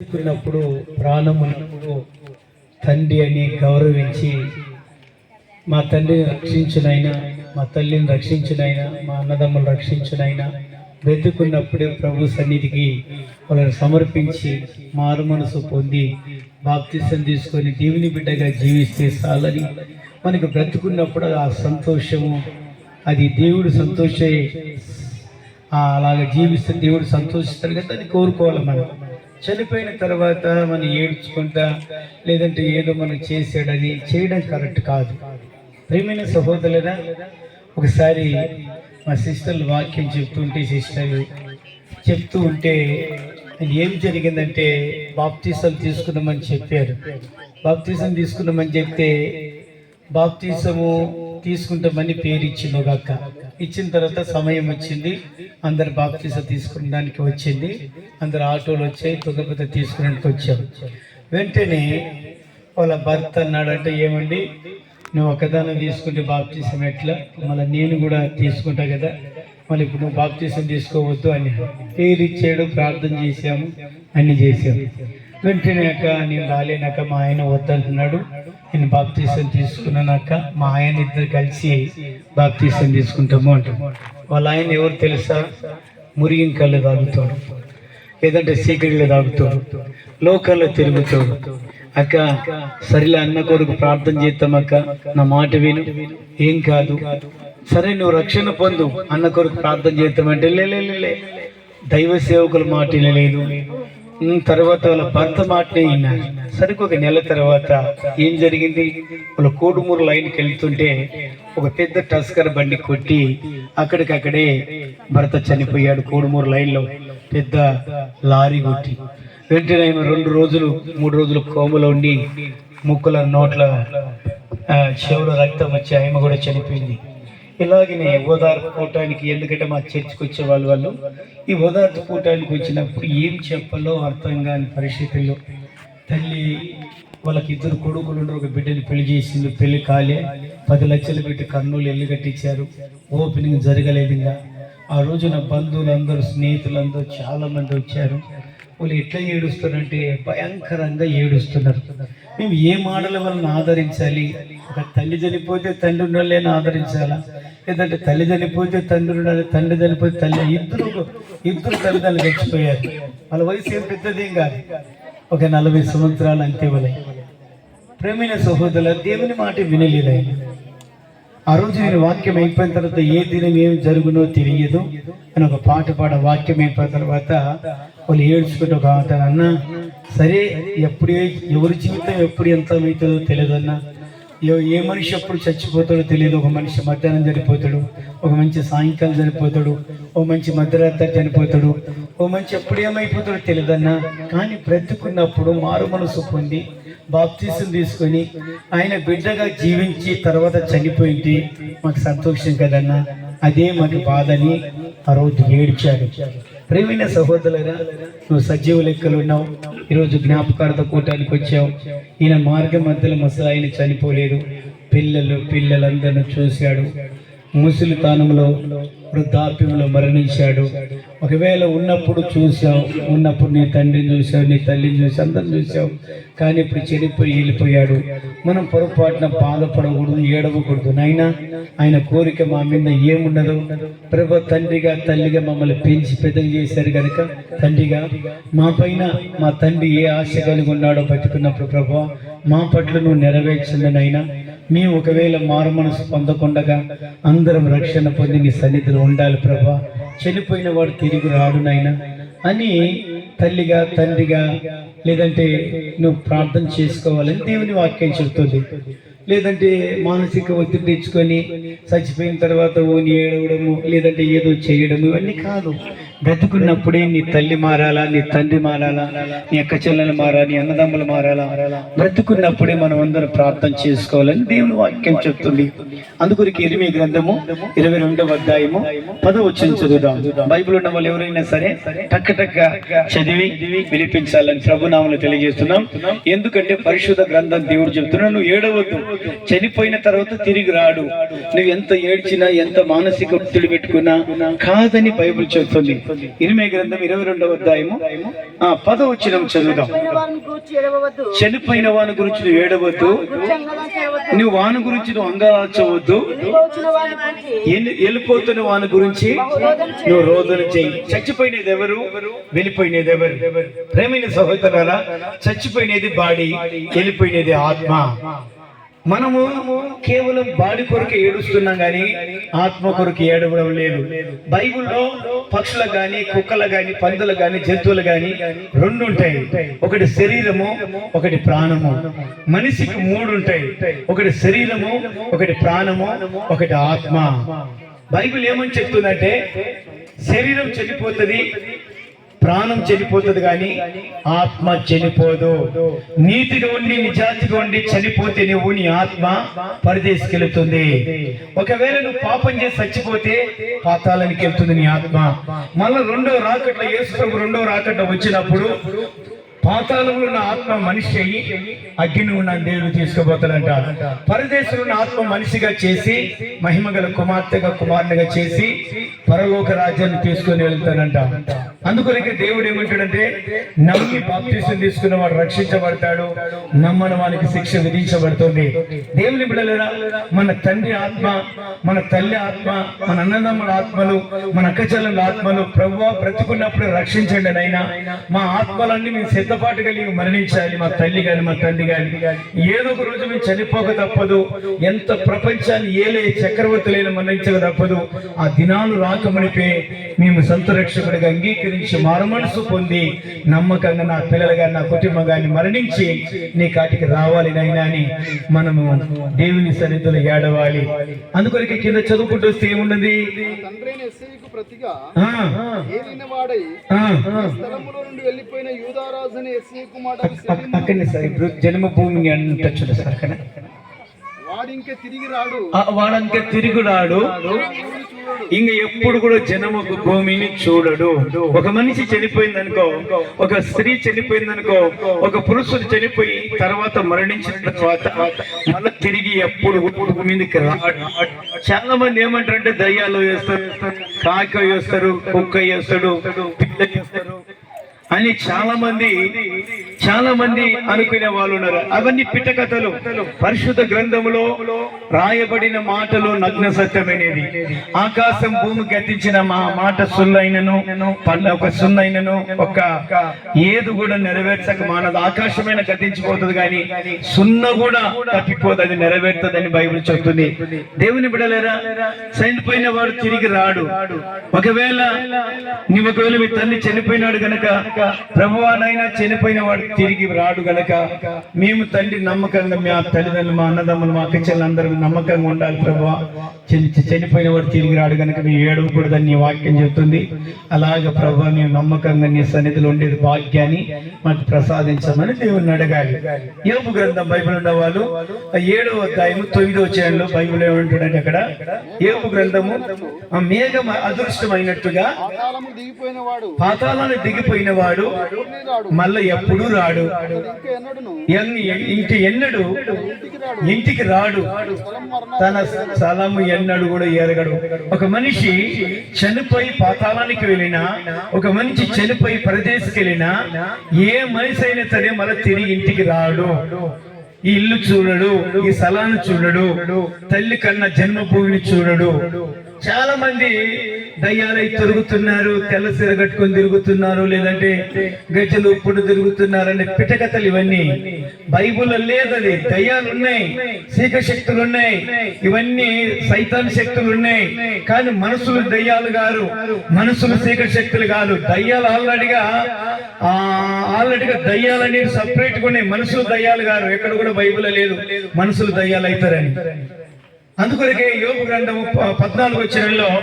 బ్రతుకున్నప్పుడు ప్రాణమున్నప్పుడు తండ్రి అని గౌరవించి మా తండ్రిని రక్షించినైనా మా తల్లిని రక్షించినైనా మా అన్నదమ్ములు రక్షించినైనా బ్రతుకున్నప్పుడే ప్రభు సన్నిధికి వాళ్ళని సమర్పించి మారు మనసు పొంది బాప్తిసం తీసుకొని దేవుని బిడ్డగా జీవిస్తే చాలని మనకు బ్రతుకున్నప్పుడు ఆ సంతోషము అది దేవుడు సంతోషే. అలాగ జీవిస్తే దేవుడు సంతోషిస్తాడు కదా అది కోరుకోవాలి మనం. చనిపోయిన తర్వాత మనం ఏడ్చుకుంటా లేదంటే ఏదో మనం చేసాడు అది చేయడం కరెక్ట్ కాదు. ప్రేమైన సహోదరులరా ఒకసారి మా సిస్టర్లు వాక్యం చెప్తుంటే సిస్టర్లు చెప్తూ ఉంటే ఏం జరిగిందంటే బాప్తీసం తీసుకుందామని చెప్పారు. బాప్తీసం తీసుకుందామని చెప్తే బాప్తీసము తీసుకుంటామని పేరు ఇచ్చింది ఒక అక్క. ఇచ్చిన తర్వాత సమయం వచ్చింది. అందరు బాప్తీస తీసుకునడానికి వచ్చింది. అందరు ఆటోలు వచ్చాయి తుగపత తీసుకునడానికి వచ్చారు. వెంటనే వాళ్ళ భర్త అన్నాడంటే ఏమండి? నువ్వు ఒకదాన్ని తీసుకుంటే బాప్తీసం ఎట్లా? మళ్ళీ నేను కూడా తీసుకుంటా కదా. మళ్ళీ ఇప్పుడు నువ్వు బాప్తీసం తీసుకోవద్దు అని. పేరు ఇచ్చాడు ప్రార్థన చేశాము అన్ని చేశాము. వెంటనే అక్క నేను రాలేనాక మా ఆయన వద్దంటున్నాడు. నేను బాప్తీసం తీసుకున్నాక మా ఆయన ఇద్దరు కలిసి బాప్తీసం తీసుకుంటాము అంటాం. వాళ్ళ ఆయన ఎవరు తెలుసా? మురిగిన కళ్ళు తాగుతాడు. లేదంటే సీకరిలో తాగుతాడు. లోకల్లో తిరుగుతాడు. అక్క సరిలే అన్న కొడుకు ప్రార్థన చేద్దాం అక్క నా మాట విను. ఏం కాదు. సరే నువ్వు రక్షణ పొందు. అన్న కొడుకు ప్రార్థన చేద్దామంటే లే దైవ సేవకుల మాట లేదు తర్వాత వాళ్ళ భర్త మాటనే విన్నారు సరికి ఒక నెల తర్వాత ఏం జరిగింది? వాళ్ళ కోడుమూరు లైన్కి వెళ్తుంటే ఒక పెద్ద టస్కర్ బండి కొట్టి అక్కడికక్కడే భర్త చనిపోయాడు కోడుమూరు లైన్లో. పెద్ద లారీ కొట్టి. వెంటనే ఆయన రెండు రోజులు మూడు రోజులు కోమలో ఉండి ముక్కుల నోట్ల ఆ, చెవుల రక్తం వచ్చి ఆమె కూడా చనిపోయింది. ఇలాగనే ఓదార్పు కూటానికి ఎందుకంటే మా చర్చికి వచ్చే వాళ్ళు వాళ్ళు ఈ ఓదార్పు కూటానికి వచ్చినప్పుడు ఏం చెప్పాలో అర్థం కాని పరిస్థితుల్లో తల్లి వాళ్ళకి ఇద్దరు కొడుకులు ఉండరు ఒక బిడ్డని పెళ్ళి చేసింది పెళ్ళి కాలే. పది లక్షలు పెట్టి కర్నూలు ఎల్లు కట్టించారు. ఓపెనింగ్ జరగలేదు ఇంకా. ఆ రోజున బంధువులందరూ స్నేహితులందరూ చాలా మంది వచ్చారు. వాళ్ళు ఎట్లా ఏడుస్తారంటే భయంకరంగా ఏడుస్తున్నారు. మేము ఏ మాటల వలన ఆదరించాలి? ఒక తల్లి చనిపోతే తండ్రి ఉండాలని ఆదరించాలా? లేదంటే తల్లి చనిపోతే తండ్రి ఉండాలి తండ్రి చనిపోతే తల్లి ఇద్దరు ఇద్దరు తల్లిదండ్రులు చచ్చిపోయారు. వాళ్ళ వయసు ఏం పెద్దదేం కాదు. ఒక నలభై సంవత్సరాలు అంతే వాళ్ళ ప్రేమైన సహోదరుల దేవుని మాట వినలేదు ఆయన ఆ రోజు నేను వాక్యం అయిపోయిన తర్వాత ఏ దినం ఏం జరుగునో తెలియదు. అని ఒక పాట పాడ వాక్యం అయిపోయిన తర్వాత వాళ్ళు ఏడ్చుకుంటూ ఒక అన్న సరే ఎప్పుడు ఎవరి జీవితం ఎప్పుడు ఎంత అవుతుందో తెలియదు అన్నా ఏ- ఏ మనిషి ఎప్పుడు చచ్చిపోతాడో తెలియదు. ఒక మనిషి మధ్యాహ్నం చనిపోతాడు ఒక మంచి సాయంకాలం చనిపోతాడు ఓ మంచి మధ్యరాత్రి చనిపోతాడు ఓ మంచి ఎప్పుడు ఏమైపోతాడో తెలియదన్నా కానీ బ్రతుకున్నప్పుడు మారు మనసు పొంది బాప్తీసం తీసుకొని ఆయన బిడ్డగా జీవించి తర్వాత చనిపోయింది మాకు సంతోషం కదన్నా. అదే మాకు బాధని ఆ రోజు ఏడ్చాడు. ప్రేమైన సహోదరులరా నువ్వు సజీవ లెక్కలు ఉన్నావు. ఈరోజు జ్ఞాపకార్థ కూటానికి వచ్చావు. ఈయన మార్గ మధ్యలో మసలు చనిపోలేదు. పిల్లలు పిల్లలందరిని చూశాడు. ముసలితనంలో వృద్ధాప్యంలో మరణించాడు. ఒకవేళ ఉన్నప్పుడు చూసావు ఉన్నప్పుడు నీ తండ్రిని చూసావు నీ తల్లిని చూసి అందరిని చూసావు కానీ ఇప్పుడు చెడిపోయి వెళ్ళిపోయాడు. మనం పొరపాటున బాధపడకూడదు ఏడవకూడదు నాయనా. ఆయన కోరిక మా మీద ఏమున్నదో ప్రభు తండ్రిగా తల్లిగా మమ్మల్ని పెంచి పెద్దలు చేశారు కనుక తండ్రిగా మా పైన మా తండ్రి ఏ ఆశ కలిగి ఉన్నాడో బతుకున్నప్పుడు ప్రభు మా పట్ల నువ్వు నెరవేర్చింది నాయనా. మేము ఒకవేళ మారు మనసు పొందకుండగా అందరం రక్షణ పొంది నీ సన్నిధిలో ఉండాలి ప్రభా. చనిపోయిన వాడు తిరిగి రాడు నాయన అని తల్లిగా తండ్రిగా లేదంటే నువ్వు ప్రార్థన చేసుకోవాలని దేవుని వాక్యం చెబుతుంది. లేదంటే మానసిక ఒత్తిడి తెచ్చుకొని చచ్చిపోయిన తర్వాత ఓని ఏడవడము లేదంటే ఏదో చేయడము ఇవన్నీ కాదు. బ్రతుకున్నప్పుడే నీ తల్లి మారాలా నీ తండ్రి మారాలా నీ అక్క చెల్లెలు మారాలా నీ అన్నదమ్ములు మారాలా? బ్రతుకున్నప్పుడే మనం అందరం ప్రార్థన చేసుకోవాలని దేవుని వాక్యం చెప్తుంది. అందుకొరికి ఇరిమి గ్రంథము ఇరవై రెండవ అధ్యాయము పదవచ్చిన చదువుదాం. బైబిల్ ఉన్న వాళ్ళు ఎవరైనా సరే టక్క టక్క చదివి వినిపించాలని ప్రభునామలు తెలియజేస్తున్నాం. ఎందుకంటే పరిశుద్ధ గ్రంథం దేవుడు చెప్తున్నాడు నువ్వు ఏడవద్దు చనిపోయిన తర్వాత తిరిగి రాడు. నువ్వు ఎంత ఏడ్చినా ఎంత మానసిక ఒత్తిడి పెట్టుకున్నా కాదని బైబుల్ చెప్తుంది ఇరిమే గ్రంథం ఇరవై రెండవ అధ్యాయము. ఆ పద వచ్చిన చదువుదాం. చనిపోయిన వాని గురించి నువ్వు ఏడవద్దు. నువ్వు వాని గురించి నువ్వు అంగలార్చవద్దు వెళ్ళిపోతున్న వెళ్ళిపోతున్న వాని గురించి నువ్వు రోదన చేయి చచ్చిపోయినది ఎవరు? వెళ్ళిపోయినది ఎవరు? ప్రేమైన సహోదరాల చచ్చిపోయినది బాడీ వెళ్ళిపోయినది ఆత్మ. మనము కేవలం బాడీ కొరకు ఏడుస్తున్నాం గాని ఆత్మ కొరకు ఏడవడం లేదు. బైబిల్లో పక్షులు గాని కుక్కలు గాని పందులు గాని జంతువులు గాని రెండు ఉంటాయి. ఒకటి శరీరము ఒకటి ప్రాణము. మనిషికి మూడు ఉంటాయి. ఒకటి శరీరము ఒకటి ప్రాణము ఒకటి ఆత్మ. బైబిల్ ఏమని చెప్తుందంటే శరీరం చనిపోతుంది ప్రాణం చనిపోతుంది కానీ ఆత్మ చనిపోదు. నీతిగా ఉండి నిజాతిగా ఉండి చనిపోతే నువ్వు నీ ఆత్మ పరిదేశకెళ్తుంది. ఒకవేళ నువ్వు పాపం చేసి చచ్చిపోతే పాతాలనికి వెళ్తుంది నీ ఆత్మ. మళ్ళీ రెండో రాకట్ల యేసు రెండో రాకట్ల వచ్చినప్పుడు పాతాళంలో ఉన్న ఆత్మ మనిషి అయ్యి అగ్ని ఉన్న దేవుడు తీసుకుపోతాడంట. పరదేశంలో ఉన్న ఆత్మ మనిషిగా చేసి మహిమగల కుమార్తెగా కుమారునిగా చేసి పరలోక రాజ్యాన్ని తీసుకొని వెళ్తానంట అందుకొరకే దేవుడు ఏమంటాడంటే నమ్మి బాప్తీసం తీసుకున్న వాడు రక్షించబడతాడు నమ్మని వానికి శిక్ష విధించబడుతుంది. దేవుని బిడలేరా మన తండ్రి ఆత్మ మన తల్లి ఆత్మ మన అన్నదమ్ముల ఆత్మలు మన అక్కచెల్లెల ఆత్మలు ప్రభు బ్రతుకున్నప్పుడు రక్షించండి నైనా మా ఆత్మలన్నీ మేము సిద్ధపాటు కలిగి మరణించాలి మా తల్లి గాని మా తండ్రి గాని. ఏదో ఒక రోజు మేము చనిపోక తప్పదు. ఎంత ప్రపంచాన్ని ఏలే చక్రవర్తులైన మరణించక తప్పదు. ఆ దినాలు రాకమనిపే మేము సంత రక్షకుడిగా అంగీకరించి మారమనసు పొంది నమ్మకంగా నా పిల్లలు గాని నా కుటుంబం గాని మరణించి నీ కాటికి రావాలి నైనా అని మనము దేవుని సన్నిధిలో ఏడవాలి. అందుకొరకే కింద చదువుకుంటూ వస్తే ఏమున్నది ప్రతిగా ఆ, ఏలిన వాడై ఆ, ఆ. స్థలములో నుండి వెళ్ళిపోయిన యూదారాజు పక్కనే సార్ ఇప్పుడు జన్మభూమిని అంటచ్చు సార్ వాడింకే తిరిగి రాడు. వాడంక తిరుగుడాడు ఇంక ఎప్పుడు కూడా జనము భూమిని చూడడు. ఒక మనిషి చనిపోయింది అనుకో ఒక స్త్రీ చనిపోయింది అనుకో ఒక పురుషుడు చనిపోయి తర్వాత మరణించిన తర్వాత మళ్ళీ తిరిగి ఎప్పుడు భూమి మీదకి రాడు. చాలా మంది ఏమంటారంటే దయ్యాలు వేస్తారు కాక వేస్తారు కుక్క వేస్తాడు పిల్ల వేస్తారు. అని చాలా మంది చాలా మంది అనుకునే వాళ్ళు ఉన్నారు. అవన్నీ పిట్టకథలు. పరిశుద్ధ గ్రంథములో రాయబడిన మాటలు నగ్న సత్యమైనది. ఆకాశం భూమి గతించిన మా మాట సున్నైనను పల్ల ఒక సున్నైనను ఒక ఏది కూడా నెరవేర్చక మానదు. ఆకాశమైన గతించిపోతుంది కానీ సున్న కూడా తప్పిపోదు అది నెరవేరుతుందని బైబిల్ చెప్తుంది. దేవుని బిడలేరా చనిపోయిన వాడు తిరిగి రాడు. ఒకవేళ నీ ఒకవేళ మీ తల్లి చనిపోయినాడు గనక ప్రభువానైనా చనిపోయిన వాడు తిరిగి రాడు గనక మేము తండ్రి నమ్మకంగా మా తల్లిదండ్రులు మా అన్నదమ్ములు మా అక్కచెల్లు అందరూ నమ్మకంగా ఉండాలి ప్రభు. చనిపోయిన వాడు తిరిగి రాడు గనక మేము ఏడవకూడదని నీ వాక్యం చెప్తుంది. అలాగే ప్రభు మేము నమ్మకంగా నీ సన్నిధిలో ఉండేది భాగ్యాన్ని మాకు ప్రసాదించమని దేవుని అడగాలి. యోపు గ్రంథం బైబిల్ ఉన్న వాళ్ళు ఆ ఏడవ అధ్యాయము తొమ్మిదో చరణంలో బైబిల్ ఏమంటాడంటే అక్కడ యోపు గ్రంథము ఆ మేఘం అదృష్టమైనట్టుగా పాతాలను దిగిపోయిన వాడు. మళ్ళీ ఎప్పుడూ రాడు. ఇంటి ఎన్నడు? ఇంటికి రాడు. తన స్థలము ఎన్నడు కూడా ఎరగడు ఒక మనిషి చనిపోయి పాతాళానికి వెళ్ళినా ఒక మనిషి చనిపోయి ప్రదేశ్కి వెళ్ళినా ఏ మనిషి అయినా సరే మళ్ళీ తిరిగి ఇంటికి రాడు. ఈ ఇల్లు చూడడు ఈ స్థలాన్ని చూడడు తల్లి కన్నా జన్మభూమిని చూడడు. చాలా మంది దయ్యాలై తిరుగుతున్నారు తెల్ల సీర కట్టుకొని తిరుగుతున్నారు లేదంటే గజ్జలు ఉప్పుడు తిరుగుతున్నారు అనే పిటకథలు ఇవన్నీ. బైబుల్లో లేదది దయ్యాలు ఉన్నాయి శీక శక్తులు ఉన్నాయి ఇవన్నీ సైతాన్ శక్తులు ఉన్నాయి కానీ మనుషులు దయ్యాలు గారు మనుషులు శీక శక్తులు కాదు. దయ్యాలు ఆల్రెడీగా ఆల్రెడీగా దయ్యాలు అనేవి సపరేట్ ఉన్నాయి మనుషులు దయ్యాలు గారు ఎక్కడ కూడా బైబుల్ లేదు మనుషులు దయ్యాలు అవుతారని అందుకొరకే యోగ గ్రంథము పద్నాలుగు వచ్చినలో